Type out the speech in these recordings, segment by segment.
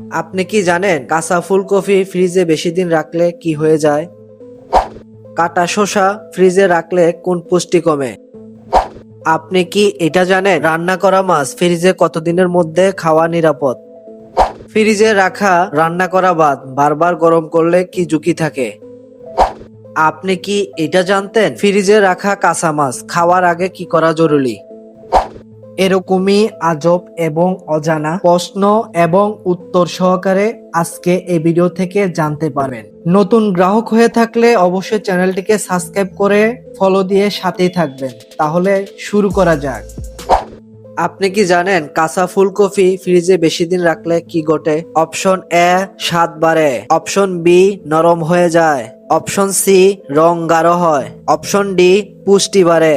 আপনি কি জানেন কাঁচা ফুলকপি ফ্রিজে বেশি দিন রাখলে কি হয়ে যায়? কাটা শসা ফ্রিজে রাখলে কোন পুষ্টি কমে? আপনি কি এটা জানেন রান্না করা মাছ ফ্রিজে কতদিনের মধ্যে খাওয়া নিরাপদ? ফ্রিজে রাখা, রান্না করা বাদ বারবার গরম করলে কি ঝুঁকি থাকে? আপনি কি এটা জানতেন? ফ্রিজে রাখা কাঁচা মাছ খাওয়ার আগে কি করা জরুরি? এরকমই আজব এবং অজানা প্রশ্ন এবং উত্তর সহকারে আজকে এই ভিডিও থেকে জানতে পারবেন। নতুন গ্রাহক হয়ে থাকলে অবশ্যই চ্যানেলটিকে সাবস্ক্রাইব করে ফলো দিয়ে সাথেই থাকবেন। তাহলে শুরু করা যাক। আপনি কি জানেন কাঁচা ফুলকপি ফ্রিজে বেশি দিন রাখলে কি ঘটে? অপশন এ স্বাদ বাড়ে। অপশন বি নরম হয়ে যায়। অপশন সি রং গাঢ় হয়। অপশন ডি পুষ্টি বাড়ে।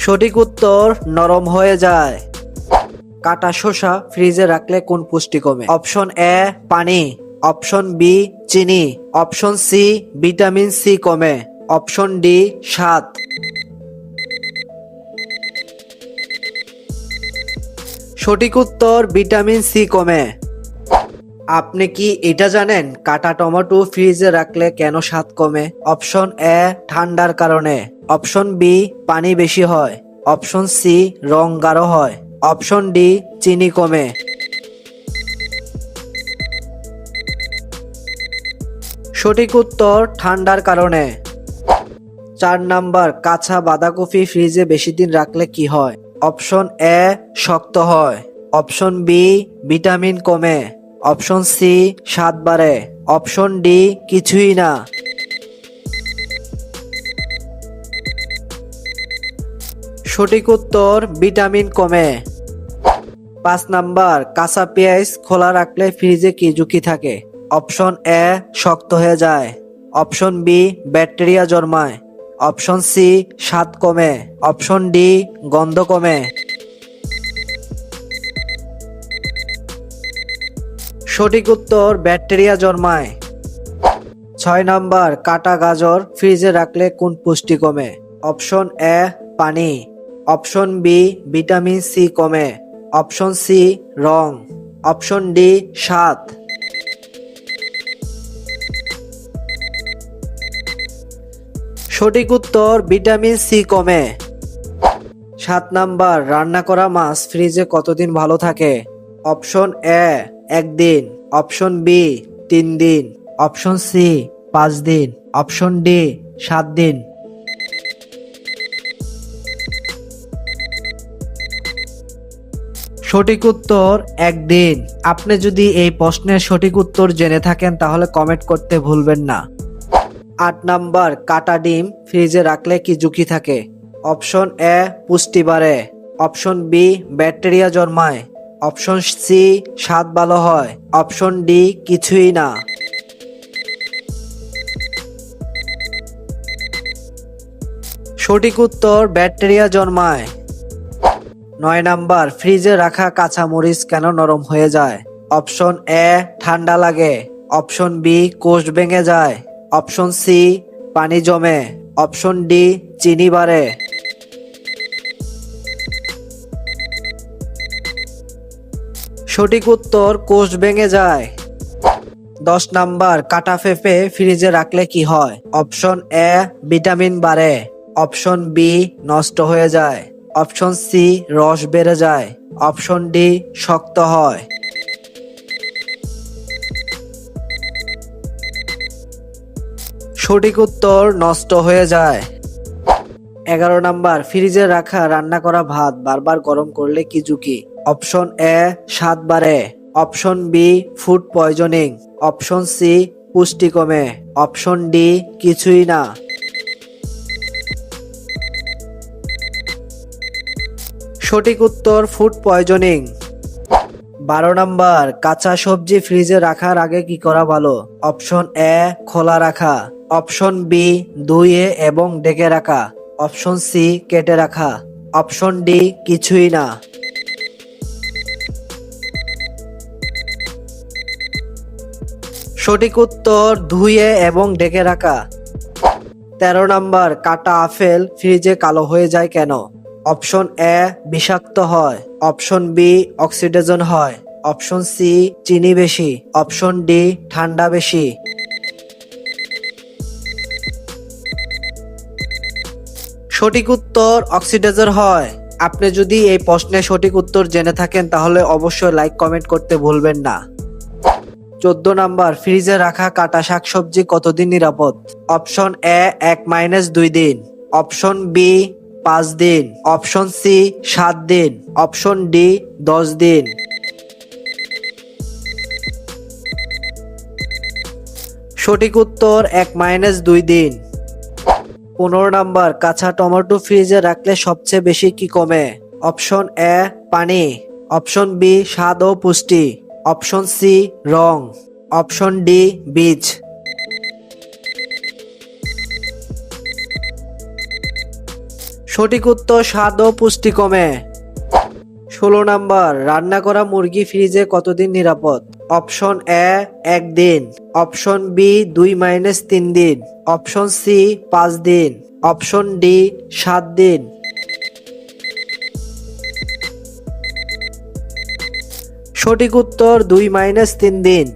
সঠিক উত্তর নরম হয়ে যায়। কাটা শসা ফ্রিজে রাখলে কোন পুষ্টি কমে? অপশন এ, পানি। অপশন বি, চিনি। অপশন সি, ভিটামিন সি কমে। অপশন ডি, স্বাদ। সঠিক উত্তর ভিটামিন সি কমে। আপনি কি এটা জানেন? কাটা টমেটো ফ্রিজে রাখলে কেন স্বাদ কমে? অপশন এ, ঠান্ডার কারণে। অপশন বি, পানি বেশি হয়। অপশন সি, রং গাঢ় হয়। অপশন ডি, চিনি কমে। সঠিক উত্তর, ঠান্ডার কারণে। চার নাম্বার, কাঁচা বাঁধাকপি ফ্রিজে বেশি দিন রাখলে কি হয়? অপশন এ, শক্ত হয়। অপশন বি, ভিটামিন কমে। অপশন সি, স্বাদ বাড়ে। অপশন ডি, কিছুই না। সঠিক উত্তর ভিটামিন কমে। পাঁচ নাম্বার, কাঁচা পেঁয়াজ খোলা রাখলে ফ্রিজে কি ঝুঁকি থাকে? অপশন এ, শক্ত হয়ে যায়। অপশন বি, ব্যাকটেরিয়া জন্মায়। অপশন সি, স্বাদ কমে। অপশন ডি, গন্ধ কমে। সঠিক উত্তর, ব্যাকটেরিয়া জন্মায়। ছয় নাম্বার, কাটা গাজর ফ্রিজে রাখলে কোন পুষ্টি কমে। অপশন এ, পানি। অপশন বি, ভিটামিন সি কমে। অপশন সি, রং। অপশন ডি সাত সঠিক উত্তর, ভিটামিন সি কমে। সাত নাম্বার, রান্না করা মাছ ফ্রিজে কতদিন ভালো থাকে? অপশন এ, একদিন। অপশন বি, তিন দিন। অপশন সি, পাঁচ দিন। অপশন ডি, সাত দিন। সঠিক উত্তর একদিন। আপনি যদি এই প্রশ্নের সঠিক উত্তর জেনে থাকেন, তাহলে কমেন্ট করতে ভুলবেন না। আট নাম্বার, কাটা ডিম ফ্রিজে রাখলে কি ঝুঁকি থাকে? অপশন এ, পুষ্টি বাড়ে। অপশন বি, ব্যাকটেরিয়া জন্মায়। অপশন সি, স্বাদ ভালো হয়। অপশন ডি, কিছুই না। সঠিক উত্তর, ব্যাকটেরিয়া জন্মায়। নয় নাম্বার, ফ্রিজে রাখা কাঁচামরিচ কেন নরম হয়ে যায়? অপশন এ, ঠান্ডা লাগে। অপশন বি, কোষ ভেঙে যায়। অপশন সি, পানি জমে। অপশন ডি, চিনি বাড়ে। সঠিক উত্তর, কোষ ভেঙে যায়। দশ নাম্বার, কাটা পেঁপে ফ্রিজে রাখলে কি হয়? অপশন এ, ভিটামিন বাড়ে। অপশন বি, নষ্ট হয়ে যায়। অপশন সি, রস বেড়ে যায়। অপশন ডি, শক্ত হয়। সঠিক উত্তর, নষ্ট হয়ে যায়। এগারো নাম্বার, ফ্রিজে রাখা, রান্না করা ভাত, বারবার গরম করলে কি ঝুঁকি? অপশন এ স্বাদ বাড়ে option B food poisoning option C, পুষ্টি কমে। অপশন ডি, কিছুই না। সঠিক উত্তর ফুড পয়জনিং বারো নাম্বার, কাঁচা সবজি ফ্রিজে রাখার আগে কি করা ভালো? অপশন এ খোলা রাখা। অপশন বি ধুয়ে এবং ডেকে রাখা। অপশন সি কেটে রাখা। অপশন ডি কিছুই না। সঠিক উত্তর, ধুয়ে এবং ডেকে রাখা। তেরো নাম্বার, কাটা আপেল ফ্রিজে কালো হয়ে যায় কেন? অপশন এ বিষাক্ত হয়, অপশন বি অক্সিডেশন হয়, অপশন সি চিনি বেশি, অপশন ডি ঠান্ডা বেশি। সঠিক উত্তর অক্সিডাইজার হয়। আপনি যদি এই প্রশ্নের সঠিক উত্তর জেনে থাকেন, তাহলে অবশ্যই লাইক, কমেন্ট করতে ভুলবেন না। চোদ্দ নাম্বার, ফ্রিজে রাখা কাটা শাকসবজি কতদিন নিরাপদ? অপশন এ এক মাইনাস দুই দিন, অপশন বি পাঁচ দিন। অপশন সি, সাত দিন। অপশন ডি, দশ দিন। সঠিক উত্তর, এক মাইনাস দুই দিন। পনেরো নাম্বার, কাঁচা টমেটো ফ্রিজে রাখলে সবচেয়ে বেশি কি কমে? অপশন এ, পানি। অপশন বি, স্বাদ ও পুষ্টি। অপশন সি, রং। অপশন ডি, বীজ। সঠিক উত্তর স্বাদ ও পুষ্টি কমে ষোলো নাম্বার, রান্না করা মুরগি ফ্রিজে কতদিন নিরাপদ? অপশন এ, একদিন। অপশন বি, দুই মাইনাস তিন দিন। অপশন সি, পাঁচ দিন। অপশন ডি, সাত দিন। সঠিক উত্তর, দুই মাইনাস তিন দিন।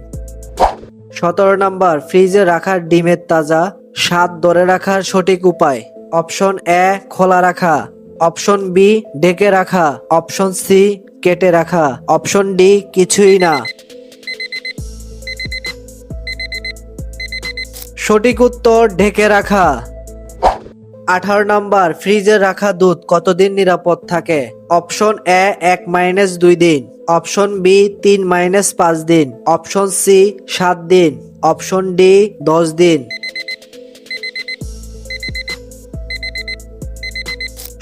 সতেরো নাম্বার, ফ্রিজে রাখার ডিমের তাজা স্বাদ ধরে রাখার সঠিক উপায়। অপশন এ খোলা রাখা, অপশন বি ঢেকে রাখা, অপশন সি কেটে রাখা, অপশন ডি কিছুই না। সঠিক উত্তর ঢেকে রাখা। আঠারো নাম্বার, ফ্রিজে রাখা দুধ কতদিন নিরাপদ থাকে? অপশন এ এক মাইনাস দুই দিন, অপশন বি তিন মাইনাস পাঁচ দিন, অপশন সি সাত দিন, অপশন ডি দশ দিন।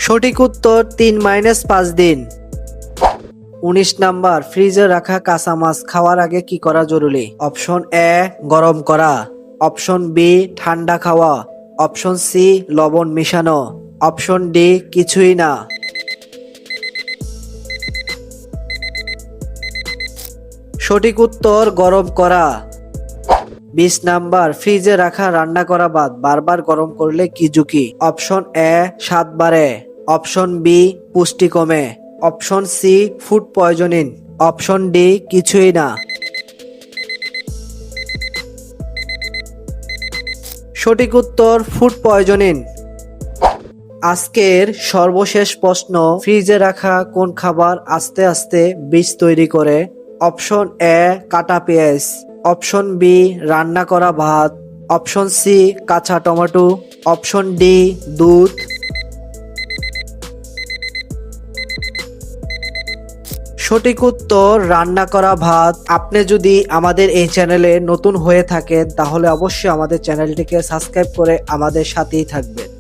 সঠিক উত্তর তিন মাইনাস পাঁচ দিন। উনিশ নাম্বার, ফ্রিজে রাখা কাঁচা মাছ খাওয়ার আগে কি করা জরুরি? অপশন এ গরম করা। অপশন বি ঠান্ডা খাওয়া। অপশন সি লবণ মিশানো। অপশন ডি কিছুই না। সঠিক উত্তর, গরম করা। বিশ নাম্বার, ফ্রিজে রাখা রান্না করা ভাত বারবার গরম করলে কি ঝুঁকি? অপশন এ সাত বারে অপশন বি পুষ্টি কমে option C, food poisoning option D, কিছুই না। সঠিক উত্তর, ফুড পয়জনিং আজকের সর্বশেষ প্রশ্ন, ফ্রিজে রাখা কোন খাবার আস্তে আস্তে বীজ তৈরি করে? অপশন এ, কাটা পেঁয়াজ। অপশন বি, রান্না করা ভাত। অপশন সি, কাঁচা টমেটো। অপশন ডি, দুধ। সঠিক উত্তর রান্না করা ভাত। আপনি যদি আমাদের এই চ্যানেলে নতুন হয়ে থাকেন, তাহলে অবশ্যই আমাদের চ্যানেলটিকে সাবস্ক্রাইব করে আমাদের সাথেই থাকবেন।